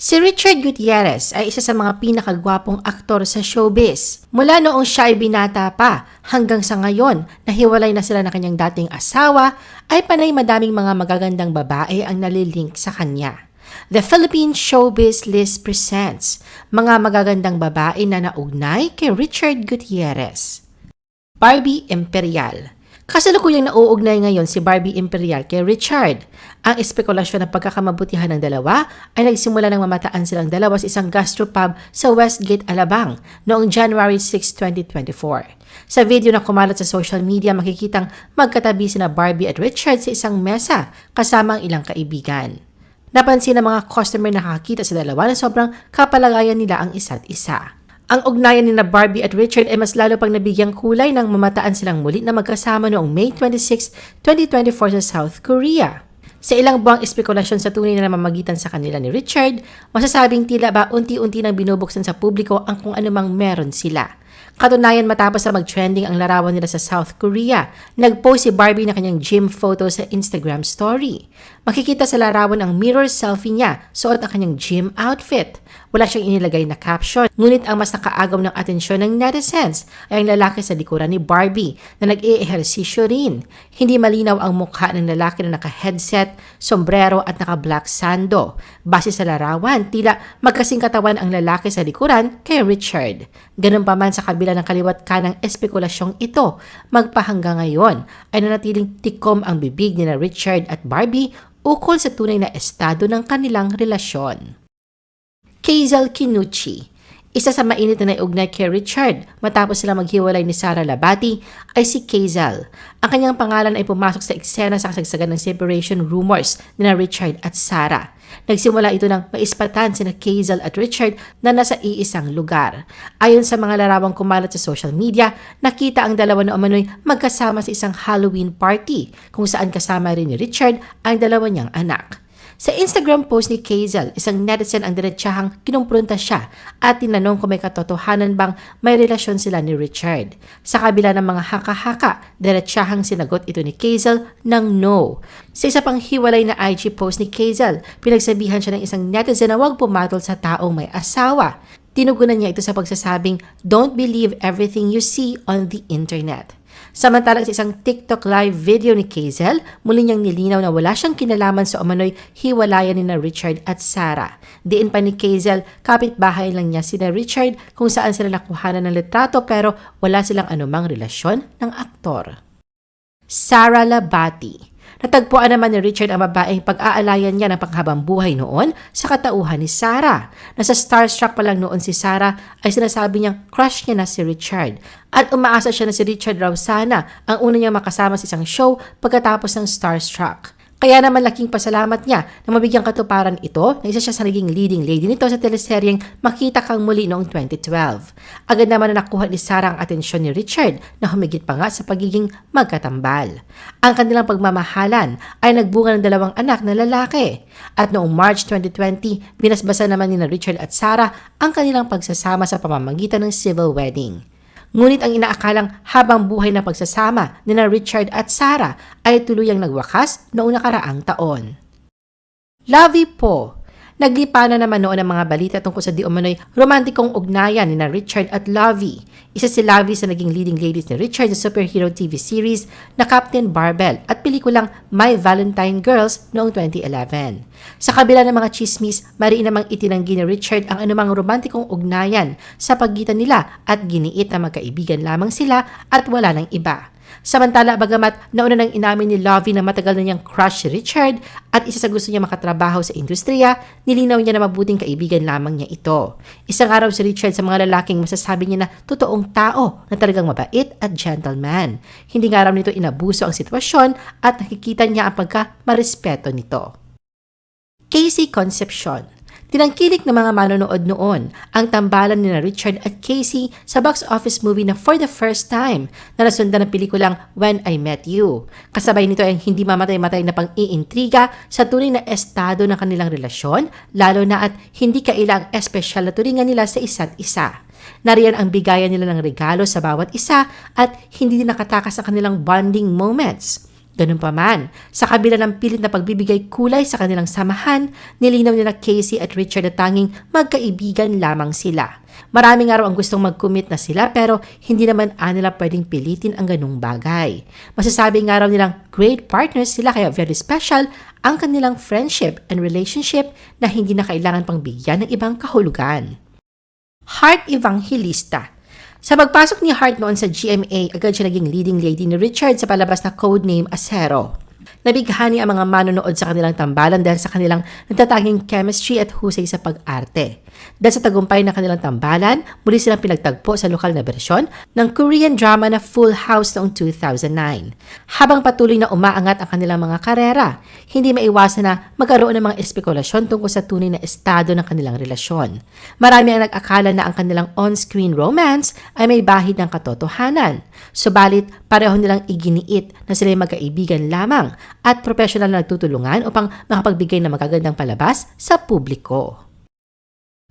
Si Richard Gutierrez ay isa sa mga pinakagwapong aktor sa showbiz. Mula noong siya ay binata pa hanggang sa ngayon, nahiwalay na sila na kanyang dating asawa, ay panay madaming mga magagandang babae ang nalilink sa kanya. The Philippine Showbiz List presents mga magagandang babae na naugnay kay Richard Gutierrez. Barbie Imperial Kasalukuyang nauugnay ngayon si Barbie Imperial kay Richard. Ang espekulasyon ng pagkakamabutihan ng dalawa ay nagsimula nang mamataan silang dalawa sa isang gastropub sa Westgate, Alabang noong January 6, 2024. Sa video na kumalat sa social media, makikitang magkatabi sina Barbie at Richard sa isang mesa kasama ang ilang kaibigan. Napansin ng mga customer na nakakita sa dalawa na sobrang kapalagayan nila ang isa't isa. Ang ugnayan ni na Barbie at Richard ay mas lalo pang nabigyang kulay nang mamataan silang muli na magkasama noong May 26, 2024 sa South Korea. Sa ilang buwang espekulasyon sa tunay na namamagitan sa kanila ni Richard, masasabing tila ba unti-unti nang binubuksan sa publiko ang kung anumang meron sila. Katunayan matapos na mag-trending ang larawan nila sa South Korea, nag-post si Barbie na kanyang gym photo sa Instagram story. Makikita sa larawan ang mirror selfie niya, suot ang kanyang gym outfit. Wala siyang inilagay na caption, ngunit ang mas nakaagaw ng atensyon ng netizens ay ang lalaki sa likuran ni Barbie na nag-i-ehersisyo rin. Hindi malinaw ang mukha ng lalaki na naka-headset, sombrero at naka-black sando. Base sa larawan, tila magkasing katawan ang lalaki sa likuran kay Richard. Ganun pa man sa kabila ng kaliwat kanang espekulasyong ito, magpahangga ngayon ay nanatiling tikom ang bibig ni na Richard at Barbie ukol sa tunay na estado ng kanilang relasyon. Kazel Kinuchi isa sa mainit na naiugnay kay Richard matapos sila maghiwalay ni Sarah Labati ay si Kazel. Ang kanyang pangalan ay pumasok sa eksena sa kasagsagan ng separation rumors ni na Richard at Sarah. Nagsimula ito ng maispatan sina Kazel at Richard na nasa iisang lugar. Ayon sa mga larawang kumalat sa social media, nakita ang dalawa na umano'y magkasama sa isang Halloween party kung saan kasama rin ni Richard ang dalawa niyang anak. Sa Instagram post ni Kazel, isang netizen ang diretsahang kinumpronta siya at tinanong kung may katotohanan bang may relasyon sila ni Richard. Sa kabila ng mga haka-haka, diretsahang sinagot ito ni Kazel ng no. Sa isa pang hiwalay na IG post ni Kazel, pinagsabihan siya ng isang netizen na huwag pumatol sa taong may asawa. Tinugunan niya ito sa pagsasabing, Don't believe everything you see on the internet. Samantalang sa isang TikTok live video ni Kazel, muli niyang nilinaw na wala siyang kinalaman sa umano'y hiwalayan ni na Richard at Sarah. Diin pa ni Kazel, kapitbahay lang niya sina Richard kung saan sila nakuhanan ng litrato pero wala silang anumang relasyon ng aktor. Sarah Labati Natagpuan naman ni Richard ang babaeng pag-aalayan niya ng panghabang buhay noon sa katauhan ni Sarah. Nasa starstruck pa lang noon si Sarah ay sinasabi niyang crush niya na si Richard. At umaasa siya na si Richard raw sana ang una niyang makasama sa isang show pagkatapos ng starstruck. Kaya naman laking pasalamat niya na mabigyang katuparan ito na isa siya sa naging leading lady nito sa teleseryeng Makita Kang Muli noong 2012. Agad naman na nakuha ni Sarah ang atensyon ni Richard na humigit pa nga sa pagiging magkatambal. Ang kanilang pagmamahalan ay nagbunga ng dalawang anak na lalaki. At noong March 2020, binasbasa naman ni na Richard at Sarah ang kanilang pagsasama sa pamamagitan ng civil wedding. Ngunit ang inaakalang habang buhay na pagsasama ni na Richard at Sarah ay tuluyang nagwakas noong nakaraang taon. Lovey Po Naglipa na naman noon ang mga balita tungkol sa di umano'y romantikong ugnayan ni na Richard at Lovey. Isa si Lovey sa naging leading ladies ni Richard sa superhero TV series na Captain Barbell at pelikulang My Valentine Girls noong 2011. Sa kabila ng mga chismis, mariin namang itinanggi ni Richard ang anumang romantikong ugnayan sa pagitan nila at giniit na magkaibigan lamang sila at wala ng iba. Samantala, bagamat nauna nang inamin ni Lovey na matagal na niyang crush si Richard at isa sa gusto niya makatrabaho sa industriya, nilinaw niya na mabuting kaibigan lamang niya ito. Isang araw si Richard sa mga lalaking masasabi niya na totoong tao na talagang mabait at gentleman. Hindi nga raw nito inabuso ang sitwasyon at nakikita niya ang pagka marespeto nito. Casey Concepcion Tinangkilik ng mga manonood noon ang tambalan ni Richard at Casey sa box office movie na for the first time na nasundan ng pelikulang When I Met You. Kasabay nito ay hindi mamatay-matay na pang-iintriga sa tunay na estado ng kanilang relasyon, lalo na at hindi kailang espesyal na turingan nila sa isa't isa. Nariyan ang bigayan nila ng regalo sa bawat isa at hindi nakatakas ang kanilang bonding moments. Ganun pa man, sa kabila ng pilit na pagbibigay kulay sa kanilang samahan, nilinaw nila Casey at Richard na tanging magkaibigan lamang sila. Maraming araw ang gustong mag-commit na sila pero hindi naman nila pwedeng pilitin ang ganung bagay. Masasabi nga raw nilang great partners sila kaya very special ang kanilang friendship and relationship na hindi na kailangan pang bigyan ng ibang kahulugan. Heart Evangelista sa pagpasok ni Hart noon sa GMA, agad siya naging leading lady ni Richard sa palabas na codename Acero. Nabighani ang mga manonood sa kanilang tambalan dahil sa kanilang natatanging chemistry at husay sa pag-arte. Dahil sa tagumpay ng kanilang tambalan, muli silang pinagtagpo sa lokal na bersyon ng Korean drama na Full House noong 2009. Habang patuloy na umaangat ang kanilang mga karera, hindi maiwasan na magkaroon ng mga espekulasyon tungkol sa tunay na estado ng kanilang relasyon. Marami ang nag-akala na ang kanilang on-screen romance ay may bahid ng katotohanan. Subalit, pareho nilang iginiit na sila ay magkaibigan lamang at profesional na nagtutulungan upang makapagbigay ng magagandang palabas sa publiko.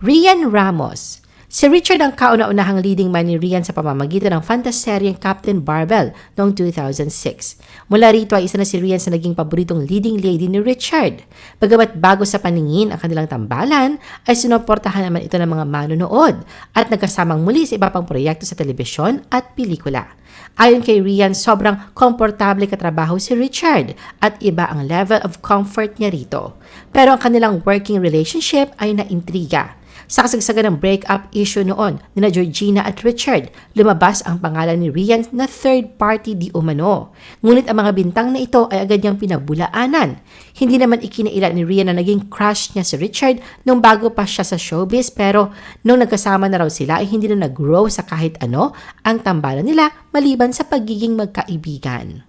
Rian Ramos Si Richard ang kauna-unahang leading man ni Rian sa pamamagitan ng fantaseryeng Captain Barbell noong 2006. Mula rito ay isa na si Rian sa naging paboritong leading lady ni Richard. Bagamat bago sa paningin ang kanilang tambalan, ay sinuportahan naman ito ng mga manonood at nagkasamang muli sa iba pang proyekto sa telebisyon at pelikula. Ayon kay Rian, sobrang komportable katrabaho si Richard at iba ang level of comfort niya rito. Pero ang kanilang working relationship ay naintriga. Sa kasagsagan ng breakup issue noon ni na Georgina at Richard, lumabas ang pangalan ni Rian na third party di umano. Ngunit ang mga bintang na ito ay agad niyang pinabulaanan. Hindi naman ikinaila ni Rian na naging crush niya si Richard nung bago pa siya sa showbiz pero nung nagkasama na raw sila ay hindi na nag-grow sa kahit ano ang tambalan nila maliban sa pagiging magkaibigan.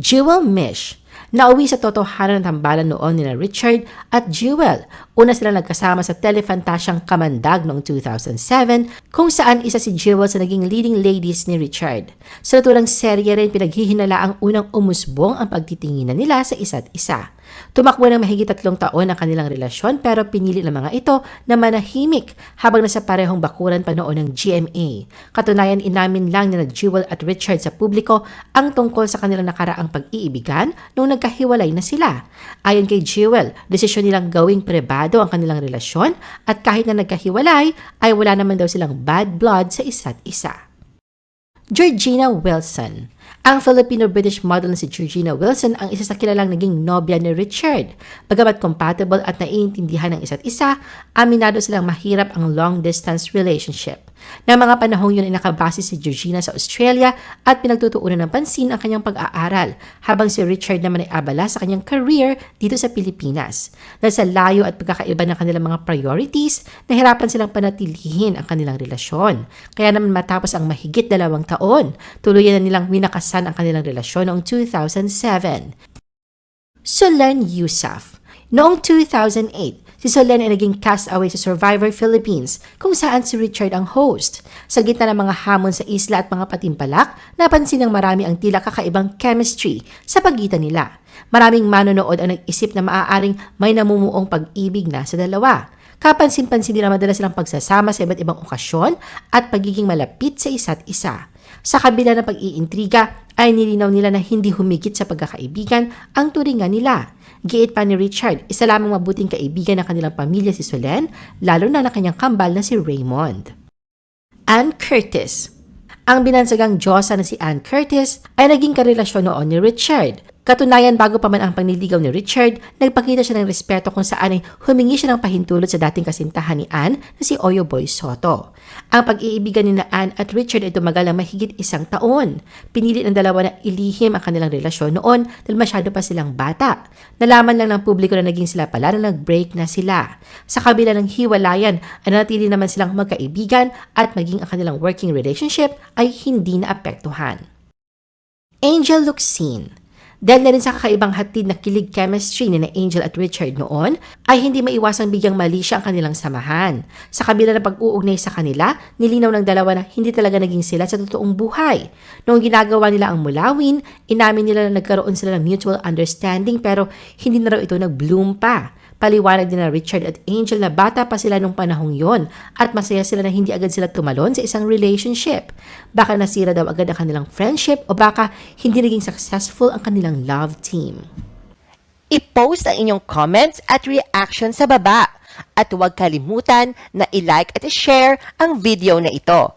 Jewel Mish Nauwi sa totohanan ng tambalan noon ni Richard at Jewel. Una sila nagkasama sa telefantasyang Kamandag noong 2007 kung saan isa si Jewel sa naging leading ladies ni Richard. Sa natulang serye rin pinaghihinala ang unang umusbong ang pagtitinginan nila sa isa't isa. Tumakbo ng mahigit tatlong taon ang kanilang relasyon pero pinili ng mga ito na manahimik habang nasa parehong bakuran pa noon ng GMA. Katunayan inamin lang na Jewel at Richard sa publiko ang tungkol sa kanilang nakaraang pag-iibigan nung nagkahiwalay na sila. Ayon kay Jewel, desisyon nilang gawing pribado ang kanilang relasyon at kahit na nagkahiwalay ay wala naman daw silang bad blood sa isa't isa. Georgina Wilson ang Filipino-British model na si Georgina Wilson ang isa sa kilalang naging nobya ni Richard. Bagamat compatible at naiintindihan ng isa't isa, aminado silang mahirap ang long-distance relationship. Na mga panahong yun ay nakabase si Georgina sa Australia at pinagtutuunan ng pansin ang kanyang pag-aaral, habang si Richard naman ay abala sa kanyang career dito sa Pilipinas. Dahil sa layo at pagkakaiba ng kanilang mga priorities, nahirapan silang panatilihin ang kanilang relasyon. Kaya naman matapos ang mahigit dalawang taon, tuluyan na nilang winakasan ang kanilang relasyon noong 2007. Solen Yusuf Noong 2008, Si Solen ay naging castaway sa Survivor Philippines kung saan si Richard ang host. Sa gitna ng mga hamon sa isla at mga patimpalak, napansin ng marami ang tila kakaibang chemistry sa pagitan nila. Maraming manonood ang nag-isip na maaaring may namumuong pag-ibig na sa dalawa. Kapansin-pansin nila madalas silang pagsasama sa iba't ibang okasyon at pagiging malapit sa isa't isa. Sa kabila ng pag-iintriga, ay nilinaw nila na hindi humigit sa pagkakaibigan ang turingan nila. Giit pa ni Richard, isa lamang mabuting kaibigan ng kanilang pamilya si Solen, lalo na ng kanyang kambal na si Raymond. Ann Curtis Ang binansagang Diyosa na si Ann Curtis ay naging karelasyon noon ni Richard Katunayan, bago pa man ang panliligaw ni Richard, nagpakita siya ng respeto kung saan ay humingi siya ng pahintulot sa dating kasintahan ni Anne na si Oyo Boy Soto. Ang pag-iibigan ni Anne at Richard ay tumagal ng mahigit isang taon. Pinili ng dalawa na ilihim ang kanilang relasyon noon dahil masyado pa silang bata. Nalaman lang ng publiko na naging sila pala na nag-break na sila. Sa kabila ng hiwalayan, ay natili naman silang magkaibigan at maging ang kanilang working relationship ay hindi naapektuhan. Angel Luxine dahil na rin sa kakaibang hatid na kilig chemistry ni na Angel at Richard noon, ay hindi maiwasang bigyang mali siya ang kanilang samahan. Sa kabila ng pag-uugnay sa kanila, nilinaw ng dalawa na hindi talaga naging sila sa totoong buhay. Noong ginagawa nila ang mulawin, inamin nila na nagkaroon sila ng mutual understanding pero hindi na raw ito nag-bloom pa. Paliwanag din na Richard at Angel na bata pa sila nung panahong yon at masaya sila na hindi agad sila tumalon sa isang relationship. Baka nasira daw agad ang kanilang friendship o baka hindi naging successful ang kanilang love team. I-post ang inyong comments at reaction sa baba. At huwag kalimutan na i-like at i-share ang video na ito.